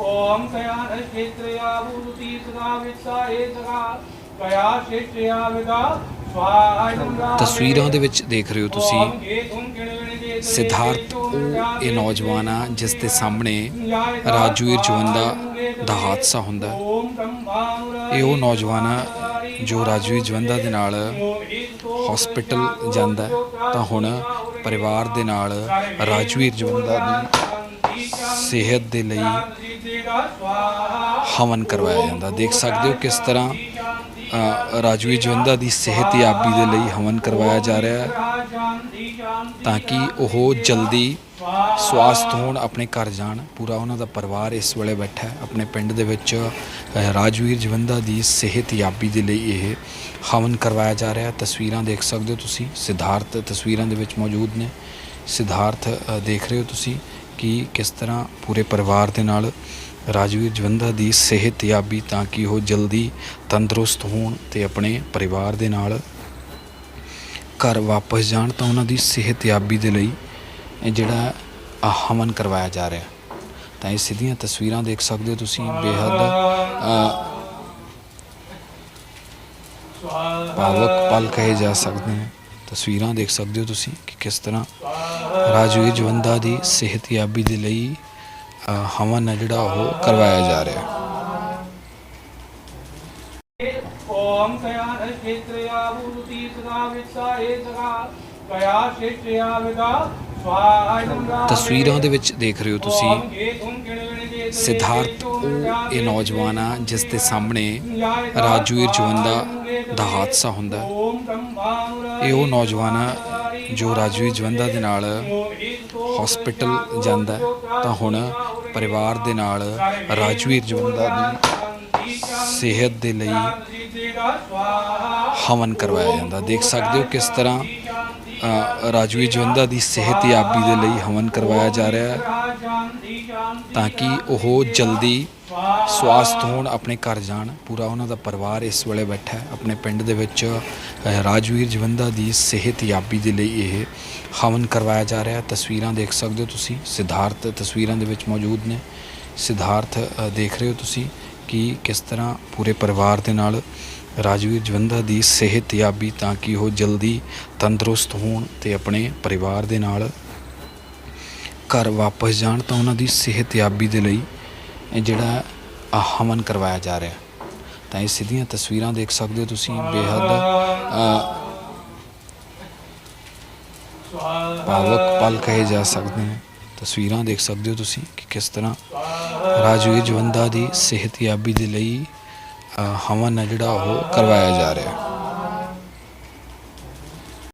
ਓਮ ਕਯਾ ਨਸ਼ੇਤ੍ਰਯਾ ਬੂਤੀ ਸਦਾ ਵਿਸਾ ਏ ਸਗਾ ਕਯਾ ਸ਼ੇਤ੍ਰਯਾ ਤਸਵੀਰਾਂ ਦੇ ਵਿੱਚ ਦੇਖ ਰਹੇ ਹੋ ਤੁਸੀਂ ਸਿਧਾਰਥ, ਉਹ ਇਹ ਨੌਜਵਾਨ ਆ, ਜਿਸ ਦੇ ਸਾਹਮਣੇ ਰਾਜਵੀਰ ਜਵੰਦਾ ਦਾ ਹਾਦਸਾ ਹੁੰਦਾ ਇਹ ਉਹ ਨੌਜਵਾਨ ਆ ਜੋ ਰਾਜਵੀਰ ਜਵੰਦਾ ਦੇ ਨਾਲ ਹਸਪੀਟਲ ਜਾਂਦਾ ਤਾਂ ਹੁਣ ਪਰਿਵਾਰ ਦੇ ਨਾਲ ਰਾਜਵੀਰ ਜਵੰਦਾ ਦੀ ਸਿਹਤ ਦੇ ਲਈ ਹਵਨ ਕਰਵਾਇਆ ਜਾਂਦਾ। ਦੇਖ ਸਕਦੇ ਹੋ ਕਿਸ ਤਰ੍ਹਾਂ ਅ, ਰਾਜਵੀਰ ਜਵੰਦਾ ਦੀ ਸਿਹਤਯਾਬੀ ਦੇ ਲਈ ਹਵਨ ਕਰਵਾਇਆ ਜਾ ਰਿਹਾ ਹੈ ਤਾਂ ਕਿ ਉਹ ਜਲਦੀ ਸਵਾਸਥ ਹੋਣ ਆਪਣੇ ਘਰ ਜਾਣ। ਪੂਰਾ ਉਹਨਾਂ ਦਾ ਪਰਿਵਾਰ ਇਸ ਵੇਲੇ ਬੈਠਾ ਹੈ। ਆਪਣੇ ਪਿੰਡ ਦੇ ਵਿੱਚ ਰਾਜਵੀਰ ਜਵੰਦਾ ਦੀ ਸਿਹਤਯਾਬੀ ਦੇ ਲਈ ਇਹ ਹਵਨ ਕਰਵਾਇਆ ਜਾ ਰਿਹਾ ਤਸਵੀਰਾਂ ਦੇਖ ਸਕਦੇ ਹੋ ਤੁਸੀਂ। ਸਿਧਾਰਥ ਤਸਵੀਰਾਂ ਦੇ ਵਿੱਚ ਮੌਜੂਦ ਨੇ। ਸਿਧਾਰਥ ਦੇਖ ਰਹੇ ਹੋ ਤੁਸੀਂ। ਕਿ ਕਿਸ ਤਰ੍ਹਾਂ ਪੂਰੇ ਪਰਿਵਾਰ ਦੇ ਨਾਲ ਰਾਜਵੀਰ ਜਵੰਦਾ ਦੀ ਸਿਹਤਯਾਬੀ ਤਾਂ ਕਿ ਉਹ ਜਲਦੀ ਤੰਦਰੁਸਤ ਹੋਣ ਤੇ ਆਪਣੇ ਪਰਿਵਾਰ ਦੇ ਨਾਲ ਘਰ ਵਾਪਸ ਜਾਣ ਤਾਂ ਉਹਨਾਂ ਦੀ ਸਿਹਤਯਾਬੀ ਦੇ ਲਈ ਇਹ ਜਿਹੜਾ ਆਹ ਹਵਨ ਕਰਵਾਇਆ ਜਾ ਰਿਹਾ। ਤਾਂ ਇਹ ਸਿੱਧੀਆਂ ਤਸਵੀਰਾਂ ਦੇਖ ਸਕਦੇ ਹੋ ਤੁਸੀਂ ਬੇਹੱਦ ਅ, ਭਾਵਕ ਪਲ ਕਹੇ ਜਾ ਸਕਦੇ ਨੇ। ਤਸਵੀਰਾਂ ਦੇਖ ਸਕਦੇ ਹੋ ਤੁਸੀਂ ਕਿ ਕਿਸ ਤਰ੍ਹਾਂ ਰਾਜਵੀਰ ਜਵੰਦਾ ਦੀ ਸਿਹਤ ਯਾਬੀ ਦੇ ਲਈ ਹਵਨ ਹੈ ਜਿਹੜਾ ਉਹ ਕਰਵਾਇਆ ਜਾ ਰਿਹਾ। ਓਮ ਕਯਾ ਸਦਾ ਕਯਾ ਵਿਦਾ ਤਸਵੀਰਾਂ ਦੇ ਵਿੱਚ ਦੇਖ ਰਹੇ ਹੋ ਤੁਸੀਂ। ਸਿਧਾਰਥ ਉਹ ਇਹ ਨੌਜਵਾਨ ਆ ਜਿਸ ਦੇ ਸਾਹਮਣੇ ਰਾਜਵੀਰ ਜਵੰਦਾ ਦਾ ਹਾਦਸਾ ਹੁੰਦਾ। ਇਹ ਉਹ ਨੌਜਵਾਨ ਆ ਜੋ ਰਾਜਵੀਰ ਜਵੰਦਾ ਦੇ ਨਾਲ ਹਸਪੀਟਲ ਜਾਂਦਾ ਤਾਂ ਹੁਣ ਪਰਿਵਾਰ ਦੇ ਨਾਲ ਰਾਜਵੀਰ ਜਵੰਦਾ ਦੀ ਸਿਹਤ ਦੇ ਲਈ ਹਵਨ ਕਰਵਾਇਆ ਜਾਂਦਾ। ਦੇਖ ਸਕਦੇ ਹੋ ਕਿਸ ਤਰ੍ਹਾਂ ਰਾਜਵੀਰ ਜਵੰਦਾ ਦੀ ਸਿਹਤਯਾਬੀ ਦੇ ਲਈ ਹਵਨ ਕਰਵਾਇਆ ਜਾ ਰਿਹਾ ਹੈ, ਤਾਂ ਕਿ ਉਹ ਜਲਦੀ ਸਵਾਸਥ ਹੋਣ, ਆਪਣੇ ਘਰ ਜਾਣ, ਪੂਰਾ ਉਹਨਾਂ ਦਾ ਪਰਿਵਾਰ ਇਸ ਵੇਲੇ ਬੈਠਾ ਹੈ। ਆਪਣੇ ਪਿੰਡ ਦੇ ਵਿੱਚ ਰਾਜਵੀਰ ਜਵੰਦਾ ਦੀ ਸਿਹਤ ਯਾਬੀ ਦੇ ਲਈ ਇਹ ਹਵਨ ਕਰਵਾਇਆ ਜਾ ਰਿਹਾ ਤਸਵੀਰਾਂ ਦੇਖ ਸਕਦੇ ਹੋ ਤੁਸੀਂ। ਸਿਧਾਰਥ ਤਸਵੀਰਾਂ ਦੇ ਵਿੱਚ ਮੌਜੂਦ ਨੇ। ਸਿਧਾਰਥ ਦੇਖ ਰਹੇ ਹੋ ਤੁਸੀਂ ਕਿ ਕਿਸ ਤਰ੍ਹਾਂ ਪੂਰੇ ਪਰਿਵਾਰ ਦੇ ਨਾਲ ਰਾਜਵੀਰ ਜਵੰਦਾ ਦੀ ਸਿਹਤ ਯਾਬੀ ਤਾਂ ਕਿ ਉਹ ਜਲਦੀ ਤੰਦਰੁਸਤ ਹੋਣ ਤੇ ਆਪਣੇ ਪਰਿਵਾਰ ਦੇ ਨਾਲ ਘਰ ਵਾਪਸ ਜਾਣ ਤਾਂ ਉਹਨਾਂ ਦੀ ਸਿਹਤ ਯਾਬੀ ਦੇ ਲਈ ਜਿਹੜਾ ਆਹ ਹਵਨ ਕਰਵਾਇਆ ਜਾ ਰਿਹਾ। ਤਾਂ ਇਹ ਸਿੱਧੀਆਂ ਤਸਵੀਰਾਂ ਦੇਖ ਸਕਦੇ ਹੋ ਤੁਸੀਂ, ਬੇਹੱਦ ਭਾਵਕ ਪਲ ਕਹੇ ਜਾ ਸਕਦੇ ਨੇ। ਤਸਵੀਰਾਂ ਦੇਖ ਸਕਦੇ ਹੋ ਤੁਸੀਂ ਕਿ ਕਿਸ ਤਰ੍ਹਾਂ ਰਾਜਵੀਰ ਜਵੰਦਾ ਦੀ ਸਿਹਤਯਾਬੀ ਦੇ ਲਈ ਹਵਨ ਹੈ ਜਿਹੜਾ ਉਹ ਕਰਵਾਇਆ ਜਾ ਰਿਹਾ।